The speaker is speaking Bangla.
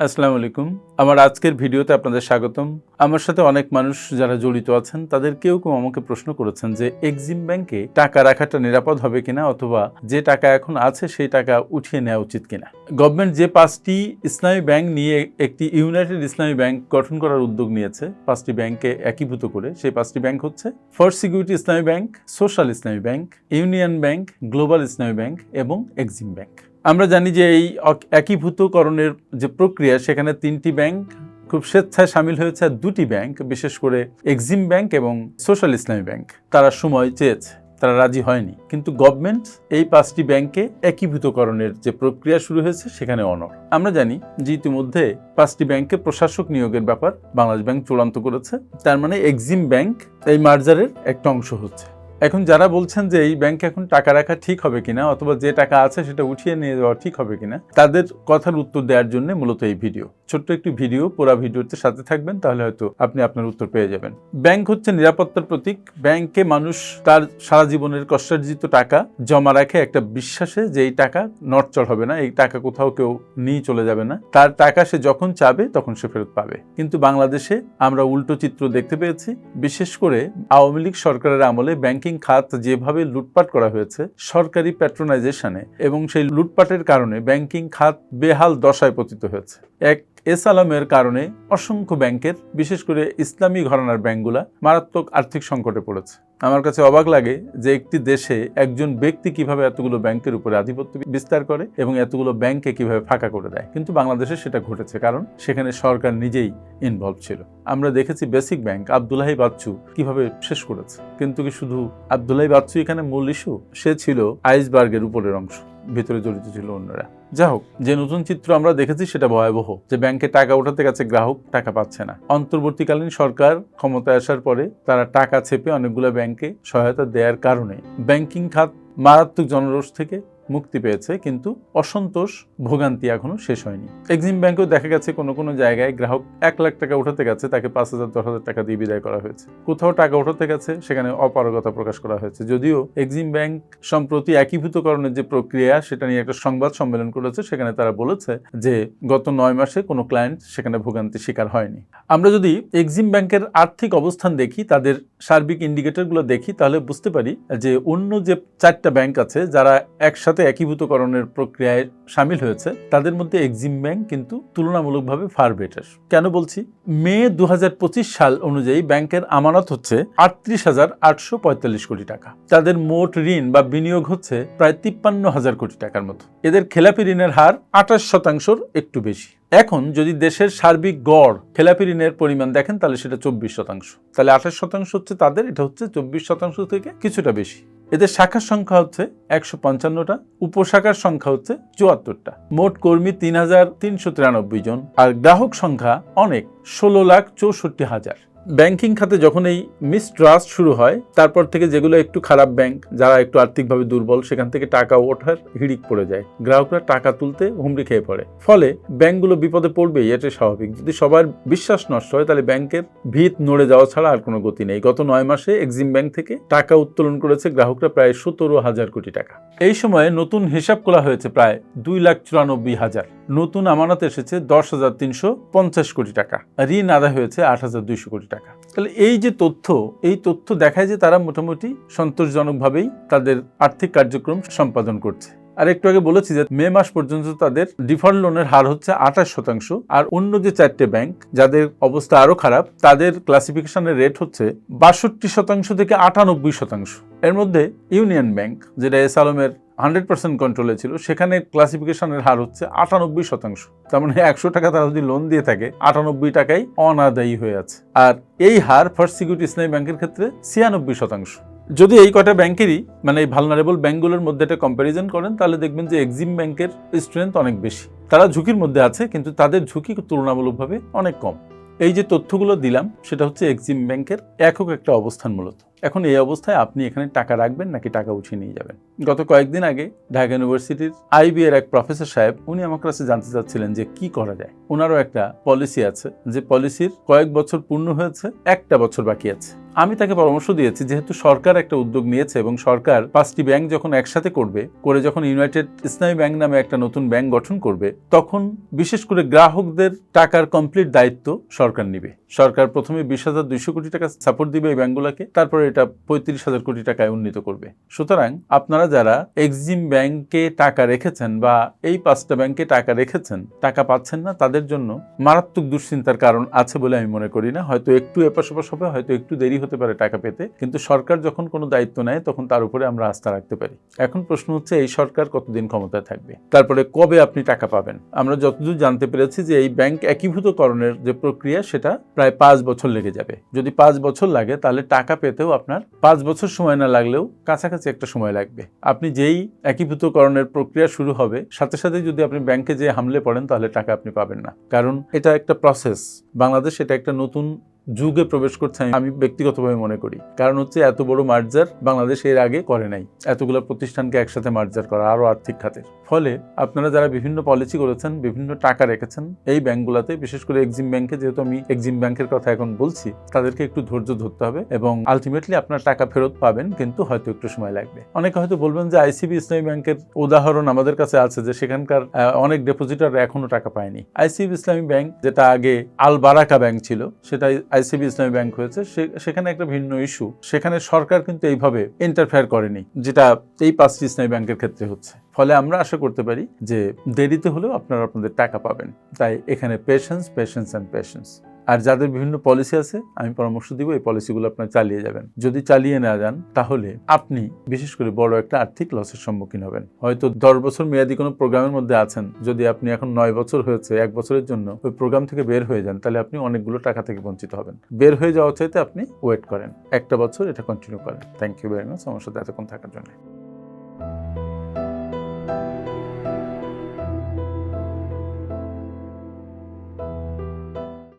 আসসালামু আলাইকুম। আমার আজকের ভিডিওতে আপনাদের স্বাগতম। আমার সাথে অনেক মানুষ যারা জড়িত আছেন তাদের কেউ কেউ আমাকে প্রশ্ন করেছেন যে এক্সিম ব্যাংকে টাকা রাখাটা নিরাপদ হবে কিনা অথবা যে টাকা এখন আছে সেই টাকা উঠিয়ে নেওয়া উচিত কিনা। গভর্নমেন্ট যে পাঁচটি ইসলামী ব্যাংক নিয়ে একটি ইউনাইটেড ইসলামী ব্যাংক গঠন করার উদ্যোগ নিয়েছে, পাঁচটি ব্যাংকে একীভূত করে, সেই পাঁচটি ব্যাংক হচ্ছে first security Islami bank, social Islami bank, union bank, global Islami bank এবং এক্সিম ব্যাংক। আমরা জানি যে এই একীভূতকরণের যে প্রক্রিয়া, সেখানে তিনটি ব্যাংক খুব স্বেচ্ছায় সামিল হয়েছে দুটি ব্যাংক, বিশেষ করে এক্সিম ব্যাংক এবং সোশ্যাল ইসলামী ব্যাংক। তারা সময় চেয়েছে, তারা রাজি হয়নি। কিন্তু গভর্নমেন্ট এই পাঁচটি ব্যাংকে একীভূতকরণের যে প্রক্রিয়া শুরু হয়েছে, সেখানে অনর আমরা জানি যে ইতিমধ্যে পাঁচটি ব্যাংকে প্রশাসক নিয়োগের ব্যাপার বাংলাদেশ ব্যাংক চূড়ান্ত করেছে। তার মানে এক্সিম ব্যাংক এই মার্জারের একটা অংশ হচ্ছে। এখন যারা বলছেন যে এই ব্যাংকে এখন টাকা রাখা ঠিক হবে কিনা অথবা যে টাকা আছে সেটা উঠিয়ে নিয়ে যাওয়া ঠিক হবে কিনা, তাদের কথার উত্তর দেওয়ার জন্য মূলত এই ভিডিও। ছোট্ট একটি ভিডিও, পুরো ভিডিওতে সাথে থাকবেন, তাহলে হয়তো আপনি আপনার উত্তর পেয়ে যাবেন। ব্যাংক হচ্ছে নিরাপত্তার প্রতীক। ব্যাংকে মানুষ তার সারা জীবনের কষ্টার্জিত টাকা জমা রাখে একটা বিশ্বাসে যে এই টাকা নটচল হবে না, এই টাকা কোথাও কেউ নিয়ে চলে যাবে না। তার টাকা সে যখন চাবে, তখন সে ফেরত পাবে। কিন্তু বাংলাদেশে আমরা উল্টো চিত্র দেখতে পেয়েছি। বিশেষ করে আওয়ামী লীগ সরকারের আমলে ব্যাংকিং খাত যেভাবে লুটপাট করা হয়েছে, সরকারি প্যাট্রোনাইজেশনে এবং সেই লুটপাটের কারণে ব্যাংকিং খাত বেহাল দশায় পতিত হয়েছে। এক এস আলমের কারণে অসংখ্য ব্যাংকের, বিশেষ করে ইসলামী ঘরানার ব্যাংকগুলা মারাত্মক আর্থিক সংকটে পড়েছে। আমার কাছে অবাক লাগে যে একটি দেশে একজন ব্যক্তি কীভাবে এতগুলো ব্যাংকের উপরে আধিপত্য বিস্তার করে এবং এতগুলো ব্যাংকে কীভাবে ফাঁকা করে দেয়। কিন্তু বাংলাদেশে সেটা ঘটেছে কারণ সেখানে সরকার নিজেই ইনভলভ ছিল। আমরা দেখেছি বেসিক ব্যাংক আবদুল্লাহি বাচ্চু কীভাবে শেষ করেছে। কিন্তু কি শুধু আবদুল্লাহি বাচ্চু এখানে মূল ইস্যু সে ছিল আইসবার্গের উপরের অংশ। ভিতরে জড়িত ছিল অন্যরা। যা হোক, যে নতুন চিত্র আমরা দেখেছি সেটা ভয়াবহ, যে ব্যাংকে টাকা ওঠাতে গেছে গ্রাহক, টাকা পাচ্ছে না। অন্তর্বর্তীকালীন সরকার ক্ষমতায় আসার পরে তারা টাকা চেপে অনেকগুলো ব্যাংকে সহায়তা দেওয়ার কারণে ব্যাংকিং খাত মারাত্মক জনরোষ থেকে মুক্তি পেয়েছে, কিন্তু অসন্তোষ ভোগান্তি এখনও শেষ হয়নি। এক্সিম ব্যাংকেও দেখা গেছে কোনো কোনো জায়গায় গ্রাহক এক লাখ টাকা উঠাতে গেছে, তাকে পাঁচ হাজার, দশ হাজার টাকা দিয়ে বিদায় করা হয়েছে। কোথাও টাকা উঠাতে গেছে, সেখানে অপারগতা প্রকাশ করা হয়েছে। যদিও এক্সিম ব্যাংক সম্প্রতি একীভূতকরণের যে প্রক্রিয়া, সেটা নিয়ে একটা সংবাদ সম্মেলন করেছে, সেখানে তারা বলেছে যে গত নয় মাসে কোনো ক্লায়েন্ট সেখানে ভোগান্তি শিকার হয়নি। আমরা যদি এক্সিম ব্যাংকের আর্থিক অবস্থান দেখি, তাদের সার্বিক ইন্ডিকেটরগুলো দেখি, তাহলে বুঝতে পারি যে অন্য যে চারটা ব্যাংক আছে, যারা একসাথে একীভূতকরণের প্রক্রিয়ায় সামিল হয়েছে। তাদের মধ্যে এক্সিম ব্যাংক কিন্তু তুলনামূলকভাবে ফার বেটার। কেন বলছি? মে দুহাজার পঁচিশ সাল অনুযায়ী ব্যাংকের আমানত হচ্ছে আটত্রিশ হাজার আটশো পঁয়তাল্লিশ কোটি টাকা। তাদের মোট ঋণ বা বিনিয়োগ হচ্ছে প্রায় তিপ্পান্ন হাজার কোটি টাকার মতো। এদের খেলাপি ঋণের হার আঠাশ শতাংশর একটু বেশি। এখন যদি দেশের সার্বিক গড় খেলাপি ঋণের পরিমাণ দেখেন, তাহলে সেটা চব্বিশ শতাংশ। তাহলে আঠাশ শতাংশ হচ্ছে তাদের, এটা হচ্ছে চব্বিশ শতাংশ থেকে কিছুটা বেশি। এদের শাখার সংখ্যা হচ্ছে একশো পঞ্চান্নটা, উপশাখার সংখ্যা হচ্ছে চুয়াত্তরটা। মোট কর্মী তিন হাজার তিনশো তিরানব্বই জন। আর গ্রাহক সংখ্যা অনেক, ষোলো লাখ চৌষট্টি হাজার। ব্যাংকিং খাতে যখন এই মিসট্রাস্ট শুরু হয়, তারপর থেকে যেগুলো একটু খারাপ ব্যাংক যারা একটু আর্থিকভাবে দুর্বল, সেখান থেকে টাকা ওঠার হিড়িক পড়ে যায়। গ্রাহকরা টাকা তুলতে হুমড়ি খেয়ে পড়ে। ফলে ব্যাংকগুলো বিপদে পড়বেই এটা স্বাভাবিক। যদি সবার বিশ্বাস নষ্ট হয়, তাহলে ব্যাংকের ভিত নড়ে যাওয়া ছাড়া আর কোনো গতি নেই। গত নয় মাসে এক্সিম ব্যাংক থেকে টাকা উত্তোলন করেছে গ্রাহকরা প্রায় সতেরো হাজার কোটি টাকা। এই সময়ে নতুন হিসাব করা হয়েছে প্রায় দুই লাখ চুরানব্বই হাজার। নতুন আমানত এসেছে দশ হাজার তিনশো পঞ্চাশ কোটি টাকা। ঋণ আদায় হয়েছে আট হাজার দুইশো কোটি টাকা। তাহলে এই যে তথ্য, এই তথ্য দেখায় যে তারা মোটামুটি সন্তোষজনকভাবেই তাদের আর্থিক কার্যক্রম সম্পাদন করছে। আর একটু আগে বলেছি যে মে মাস পর্যন্ত তাদের ডিফল্ট লোনের হার হচ্ছে আঠাশ শতাংশ। আর অন্য যে চারটে ব্যাংক যাদের অবস্থা আরও খারাপ, তাদের ক্লাসিফিকেশনের রেট হচ্ছে বাষট্টি শতাংশ থেকে আটানব্বই শতাংশ। এর মধ্যে ইউনিয়ন ব্যাংক, যেটা এস আলমের হান্ড্রেড পার্সেন্ট কন্ট্রোলে ছিল, সেখানে ক্লাসিফিকেশনের হার হচ্ছে আটানব্বই শতাংশ। তার মানে একশো টাকা তারা যদি লোন দিয়ে থাকে, আটানব্বই টাকাই অনাদায়ী হয়ে আছে। আর এই হার ফার্স্ট সিকিউরিটি ইসলামী ব্যাংকের ক্ষেত্রে ছিয়ানব্বই শতাংশ। যদি এই কটা ব্যাংকেরই মানে এই ভালনারেবল ব্যাংকগুলোর মধ্যে একটা কম্প্যারিজন করেন, তাহলে দেখবেন যে এক্সিম ব্যাংকের স্ট্রেংথ অনেক বেশি। তারা ঝুঁকির মধ্যে আছে, কিন্তু তাদের ঝুঁকি তুলনামূলকভাবে অনেক কম। এই যে তথ্যগুলো দিলাম, সেটা হচ্ছে এক্সিম ব্যাংকের একক একটা অবস্থান মূলত। এখন এই অবস্থায় আপনি এখানে টাকা রাখবেন নাকি টাকা উঠিয়ে নিয়ে যাবেন? গত কয়েকদিন আগে ঢাকা ইউনিভার্সিটির আইবি এর এক প্রফেসর সাহেব, উনি আমার কাছে জানতে চাচ্ছিলেন যে কি করা যায়। ওনারও একটা পলিসি আছে, যে পলিসির কয়েক বছর পূর্ণ হয়েছে, একটা বছর বাকি আছে। আমি তাকে পরামর্শ দিয়েছি, যেহেতু সরকার একটা উদ্যোগ নিয়েছে এবং সরকার পাঁচটি ব্যাংক যখন একসাথে করবে, করে যখন ইউনাইটেড ইসলামী ব্যাংক নামে একটা নতুন ব্যাংক গঠন করবে, তখন বিশেষ করে গ্রাহকদের টাকার কমপ্লিট দায়িত্ব সরকার নিবে। সরকার প্রথমে বিশ হাজার দুইশো কোটি টাকা সাপোর্ট দিবে এই ব্যাংকগুলোকে, তারপরে এটা পঁয়ত্রিশ হাজার কোটি টাকায় উন্নীত করবে। সুতরাং আপনারা যারা এক্সিম ব্যাংকে টাকা রেখেছেন বা এই পাঁচটা ব্যাংকে টাকা রেখেছেন, টাকা পাচ্ছেন না, তাদের জন্য মারাত্মক দুশ্চিন্তার কারণ আছে বলে আমি মনে করি না। হয়তো একটু এপাশ হবে, হয়তো একটু দেরি হতে পারে টাকা পেতে, কিন্তু সরকার যখন কোনো দায়িত্ব নেয়, তখন তার উপরে আমরা আস্থা রাখতে পারি। এখন প্রশ্ন হচ্ছে, এই সরকার কতদিন ক্ষমতায় থাকবে? তারপরে কবে আপনি টাকা পাবেন? আমরা যতদূর জানতে পেরেছি যে, এই ব্যাংক একীভূতকরণের যে প্রক্রিয়া, সেটা প্রায় পাঁচ বছর লেগে যাবে। যদি পাঁচ বছর লাগে, তাহলে টাকা পেতেও আপনার পাঁচ বছর সময় না লাগলেও কাছাকাছি একটা সময় লাগবে। আপনি যেই একীভূতকরণের প্রক্রিয়া শুরু হবে, সাথে সাথে যদি আপনি ব্যাংকে যে হামলে পড়েন, তাহলে টাকা আপনি পাবেন না। কারণ এটা একটা প্রসেস বাংলাদেশ এটা একটা নতুন যুগে প্রবেশ করছে আমি- ব্যক্তিগতভাবে মনে করি। কারণ হচ্ছে এত বড় মার্জার বাংলাদেশ এর আগে করে নাই। এতগুলো প্রতিষ্ঠানকে একসাথে মার্জার করা আরও আর্থিক খাতের। ফলে আপনারা যারা বিভিন্ন পলিসি করেছেন, বিভিন্ন টাকা রেখেছেন, এই ব্যাংকগুলোতে, বিশেষ করে এক্সিম ব্যাংকে, যেহেতু আমি এক্সিম ব্যাংকের কথা এখন বলছি, তাদেরকে একটু ধৈর্য ধরতে হবে এবং আলটিমেটলি আপনার টাকা ফেরত পাবেন, কিন্তু হয়তো একটু সময় লাগবে। অনেকে হয়তো বলবেন যে আইসিবি ইসলামী ব্যাংকের উদাহরণ আমাদের কাছে আছে যে সেখানকার অনেক ডেপোজিটার এখনও টাকা পায়নি। আইসিবি ইসলামী ব্যাংক যেটা আগে আল বারাকা ব্যাংক ছিল, সেটা আইসিবি ইসলামী ব্যাংক হয়েছে সেখানে একটা ভিন্ন ইস্যু সেখানে সরকার কিন্তু এইভাবে ইন্টারফেয়ার করেনি, যেটা এই পাঁচটি ইসলামী ব্যাংকের ক্ষেত্রে হচ্ছে। ফলে আমরা আশা করতে পারি যে দেরিতে হলেও আপনারা আপনাদের টাকা পাবেন। তাই এখানে পেশেন্স পেশেন্স অ্যান্ড পেশেন্স আর যাদের বিভিন্ন পলিসি আছে, আমি পরামর্শ দিব, এই পলিসিগুলো আপনার চালিয়ে যাবেন। যদি চালিয়ে না যান, তাহলে আপনি বিশেষ করে বড় একটা আর্থিক লসের সম্মুখীন হবেন। হয়তো দশ বছর মেয়াদি কোনো প্রোগ্রামের মধ্যে আছেন। যদি আপনি এখন নয় বছর হয়েছে, এক বছরের জন্য ওই প্রোগ্রাম থেকে বের হয়ে যান, তাহলে আপনি অনেকগুলো টাকা থেকে বঞ্চিত হবেন। বের হয়ে যাওয়া চাইতে আপনি ওয়েট করেন। একটা বছর এটা কন্টিনিউ করেন। থ্যাংক ইউ ভেরি মাচ আমার সাথে এতক্ষণ থাকার জন্য।